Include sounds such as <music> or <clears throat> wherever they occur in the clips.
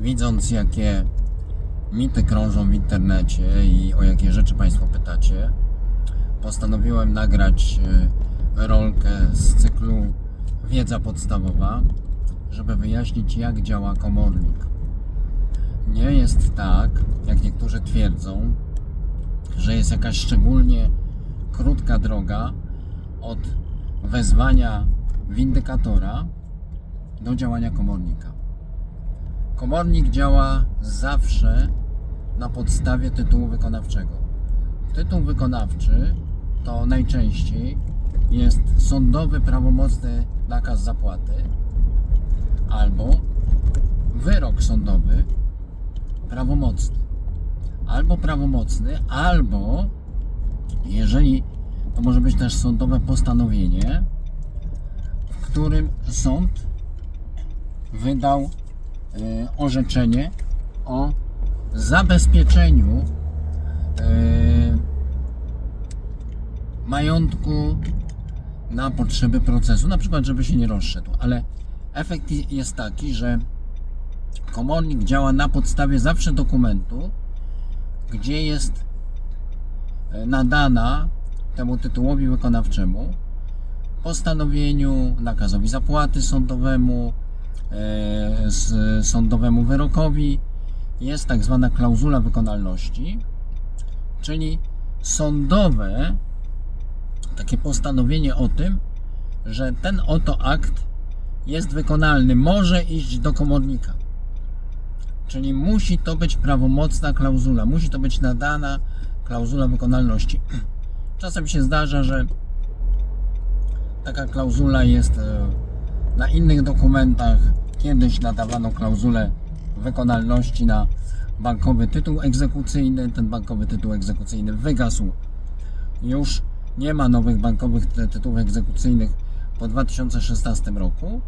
widząc jakie mity krążą w internecie i o jakie rzeczy Państwo pytacie, postanowiłem nagrać e, rolkę z cyklu Wiedza podstawowa, żeby wyjaśnić jak działa komornik. Nie jest tak, jak niektórzy twierdzą, że jest jakaś szczególnie krótka droga od wezwania windykatora do działania komornika. Komornik działa zawsze na podstawie tytułu wykonawczego. Tytuł wykonawczy to najczęściej jest sądowy prawomocny nakaz zapłaty albo wyrok sądowy prawomocny. Albo prawomocny, albo jeżeli to może być też sądowe postanowienie, w którym sąd wydał orzeczenie o zabezpieczeniu e, majątku na potrzeby procesu, na przykład, żeby się nie rozszedł, ale efekt jest taki, że komornik działa na podstawie zawsze dokumentu, gdzie jest e, nadana temu tytułowi wykonawczemu postanowieniu, nakazowi zapłaty sądowemu, e, s- sądowemu wyrokowi jest tak zwana klauzula wykonalności, czyli sądowe takie postanowienie o tym, że ten oto akt jest wykonalny, może iść do komornika. Czyli musi to być prawomocna klauzula, musi to być nadana klauzula wykonalności. <clears throat> Czasem się zdarza, że taka klauzula jest e, na innych dokumentach. Kiedyś nadawano klauzulę wykonalności na bankowy tytuł egzekucyjny. Ten bankowy tytuł egzekucyjny wygasł. Już nie ma nowych bankowych ty- tytułów egzekucyjnych po 2016 roku.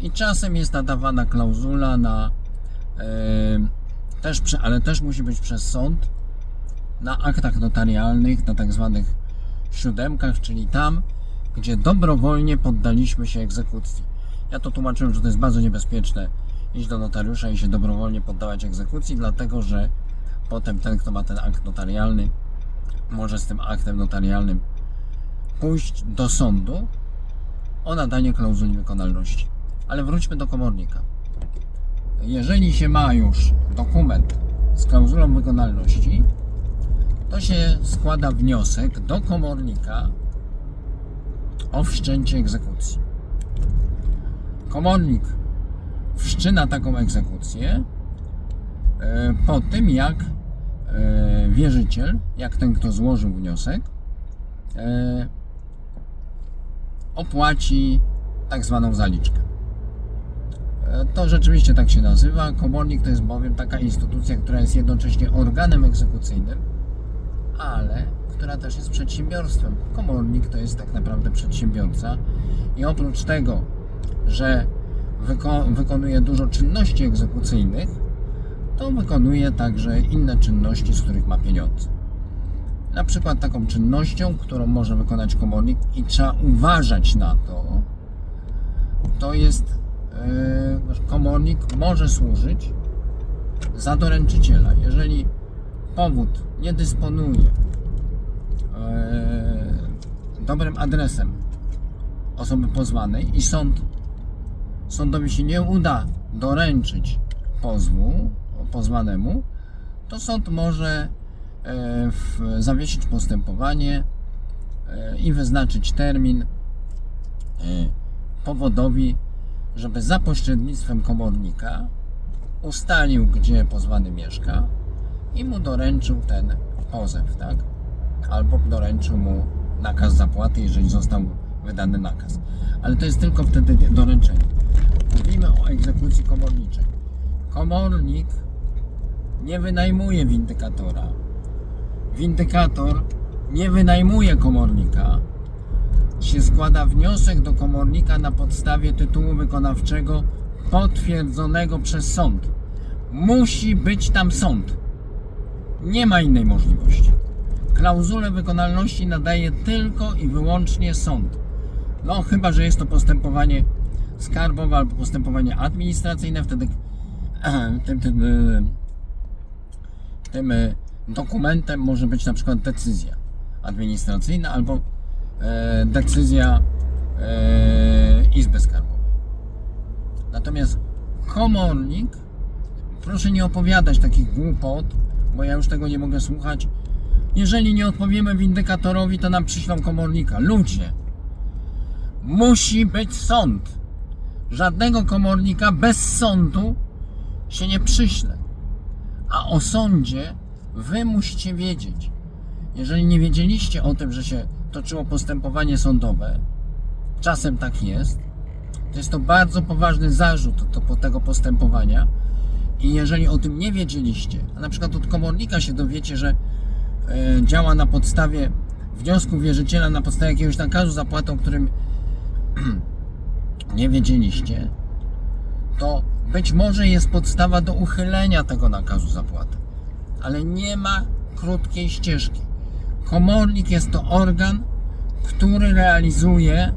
I czasem jest nadawana klauzula na e, też, ale też musi być przez sąd na aktach notarialnych, na tak zwanych siódemkach, czyli tam, gdzie dobrowolnie poddaliśmy się egzekucji. Ja to tłumaczyłem, że to jest bardzo niebezpieczne iść do notariusza i się dobrowolnie poddawać egzekucji, dlatego że potem ten, kto ma ten akt notarialny, może z tym aktem notarialnym pójść do sądu o nadanie klauzuli wykonalności. Ale wróćmy do komornika. Jeżeli się ma już dokument z klauzulą wykonalności, to się składa wniosek do komornika o wszczęcie egzekucji. Komornik wszczyna taką egzekucję e, po tym, jak e, wierzyciel, jak ten, kto złożył wniosek, e, opłaci tak zwaną zaliczkę. To rzeczywiście tak się nazywa. Komornik to jest bowiem taka instytucja, która jest jednocześnie organem egzekucyjnym, ale która też jest przedsiębiorstwem. Komornik to jest tak naprawdę przedsiębiorca i oprócz tego, że wyko- wykonuje dużo czynności egzekucyjnych, to wykonuje także inne czynności, z których ma pieniądze. Na przykład taką czynnością, którą może wykonać komornik i trzeba uważać na to, to jest yy, komornik może służyć za doręczyciela. Jeżeli powód nie dysponuje dobrym adresem osoby pozwanej i sąd sądowi się nie uda doręczyć pozwu pozwanemu, to sąd może e, w, zawiesić postępowanie e, i wyznaczyć termin e, powodowi, żeby za pośrednictwem komornika ustalił, gdzie pozwany mieszka i mu doręczył ten pozew, tak? Albo doręczył mu nakaz zapłaty, jeżeli został wydany nakaz. Ale to jest tylko wtedy doręczenie. Mówimy o egzekucji komorniczej. Komornik nie wynajmuje windykatora. Windykator nie wynajmuje komornika. Się składa wniosek do komornika na podstawie tytułu wykonawczego potwierdzonego przez sąd. Musi być tam sąd. Nie ma innej możliwości. Klauzulę wykonalności nadaje tylko i wyłącznie sąd. No, chyba że jest to postępowanie skarbowe albo postępowanie administracyjne, wtedy <clears throat> tym, tym, tym y, dokumentem może być na przykład decyzja administracyjna albo e, decyzja e, Izby Skarbowej. Natomiast komornik, proszę nie opowiadać takich głupot, bo ja już tego nie mogę słuchać. Jeżeli nie odpowiemy windykatorowi, to nam przyślą komornika. Ludzie, musi być sąd. Żadnego komornika bez sądu się nie przyśle. A o sądzie wy musicie wiedzieć. Jeżeli nie wiedzieliście o tym, że się toczyło postępowanie sądowe, czasem tak jest, to jest to bardzo poważny zarzut do, tego postępowania. I jeżeli o tym nie wiedzieliście, a na przykład od komornika się dowiecie, że działa na podstawie wniosku wierzyciela, na podstawie jakiegoś nakazu zapłaty, o którym <clears throat> nie wiedzieliście, to być może jest podstawa do uchylenia tego nakazu zapłaty. Ale nie ma krótkiej ścieżki. Komornik jest to organ, który realizuje e,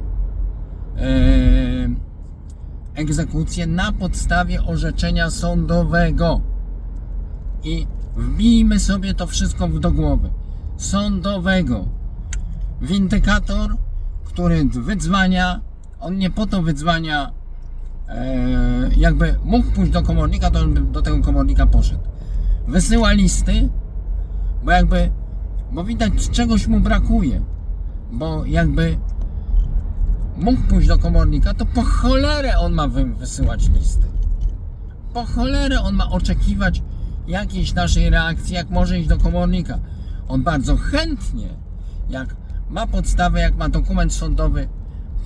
egzekucję na podstawie orzeczenia sądowego. I wbijmy sobie to wszystko do głowy. Sądowego. Windykator, który wydzwania, on nie po to wydzwania, e, jakby mógł pójść do komornika, to on by do tego komornika poszedł. Wysyła listy, bo jakby, bo widać czegoś mu brakuje, bo jakby mógł pójść do komornika, to po cholerę on ma wy- wysyłać listy. Po cholerę on ma oczekiwać jakiejś naszej reakcji, jak może iść do komornika. On bardzo chętnie, jak ma podstawę, jak ma dokument sądowy,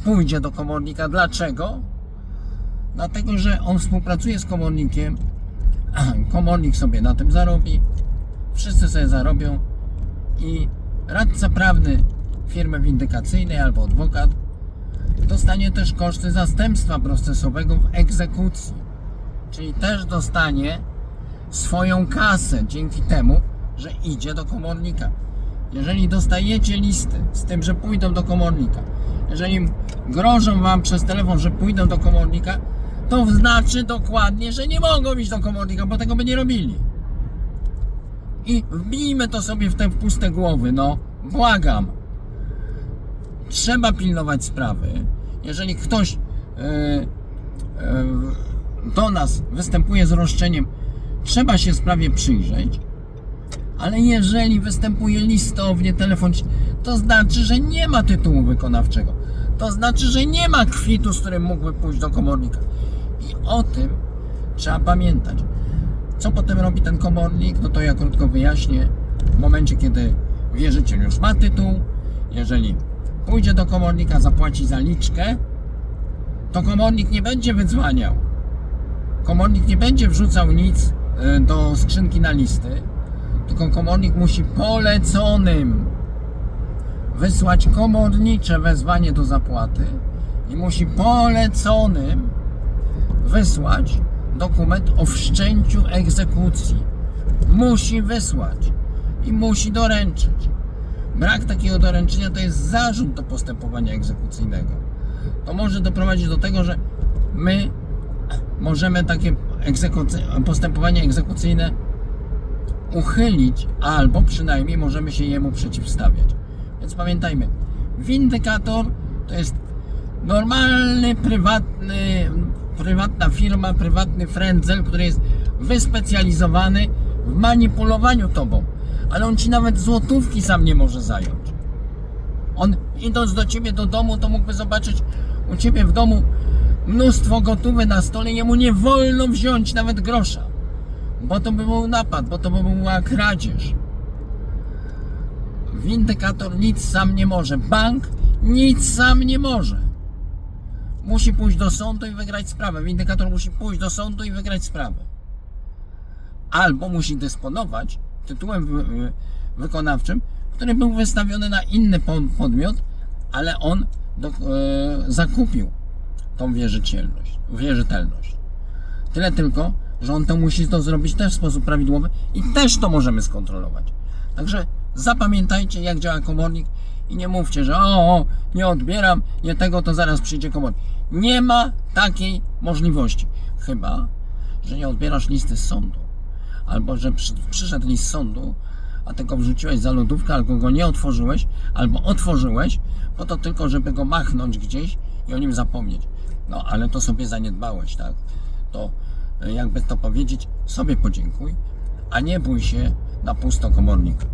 pójdzie do komornika. Dlaczego? Dlatego, że on współpracuje z komornikiem, <clears throat> komornik sobie na tym zarobi, wszyscy sobie zarobią i radca prawny firmy windykacyjnej albo adwokat dostanie też koszty zastępstwa procesowego w egzekucji. Czyli też dostanie swoją kasę dzięki temu, że idzie do komornika. Jeżeli dostajecie listy z tym, że pójdą do komornika, jeżeli grożą wam przez telefon, że pójdą do komornika, to znaczy dokładnie, że nie mogą iść do komornika, bo tego by nie robili. I wbijmy to sobie w te puste głowy, no, błagam trzeba pilnować sprawy. Jeżeli ktoś e, e, do nas występuje z roszczeniem, trzeba się sprawie przyjrzeć. Ale jeżeli występuje listownie, telefon, to znaczy, że nie ma tytułu wykonawczego. To znaczy, że nie ma kwitu, z którym mógłby pójść do komornika. I o tym trzeba pamiętać. Co potem robi ten komornik? No to ja krótko wyjaśnię. W momencie, kiedy wierzyciel już ma tytuł, jeżeli pójdzie do komornika, zapłaci zaliczkę, to komornik nie będzie wydzwaniał. Komornik nie będzie wrzucał nic do skrzynki na listy, tylko komornik musi poleconym wysłać komornicze wezwanie do zapłaty i musi poleconym wysłać dokument o wszczęciu egzekucji. Musi wysłać i musi doręczyć. Brak takiego doręczenia to jest zarzut do postępowania egzekucyjnego. To może doprowadzić do tego, że my możemy takie postępowanie egzekucyjne uchylić, albo przynajmniej możemy się jemu przeciwstawiać. Więc pamiętajmy, windykator to jest normalny, prywatny, prywatna firma, prywatny frędzel, który jest wyspecjalizowany w manipulowaniu tobą. Ale on ci nawet złotówki sam nie może zająć. On idąc do ciebie do domu, to mógłby zobaczyć u ciebie w domu mnóstwo gotówy na stole, jemu nie wolno wziąć nawet grosza. Bo to by był napad, bo to by była kradzież. Windykator nic sam nie może. Bank nic sam nie może. Musi pójść do sądu i wygrać sprawę. Windykator musi pójść do sądu i wygrać sprawę. Albo musi dysponować tytułem wy- wy- wykonawczym, który był wystawiony na inny po- podmiot, ale on do, e, zakupił tą wierzycielność, wierzytelność. Tyle tylko, że on to musi to zrobić też w sposób prawidłowy i też to możemy skontrolować. Także zapamiętajcie, jak działa komornik i nie mówcie, że o, o nie odbieram, nie tego, to zaraz przyjdzie komornik. Nie ma takiej możliwości. Chyba, że nie odbierasz listy z sądu. Albo że przy, przyszedł list z sądu, a ty go wrzuciłeś za lodówkę, albo go nie otworzyłeś, albo otworzyłeś, po to tylko, żeby go machnąć gdzieś i o nim zapomnieć. No, ale to sobie zaniedbałeś, tak? To e, jakby to powiedzieć, sobie podziękuj, a nie bój się na pusto komornika.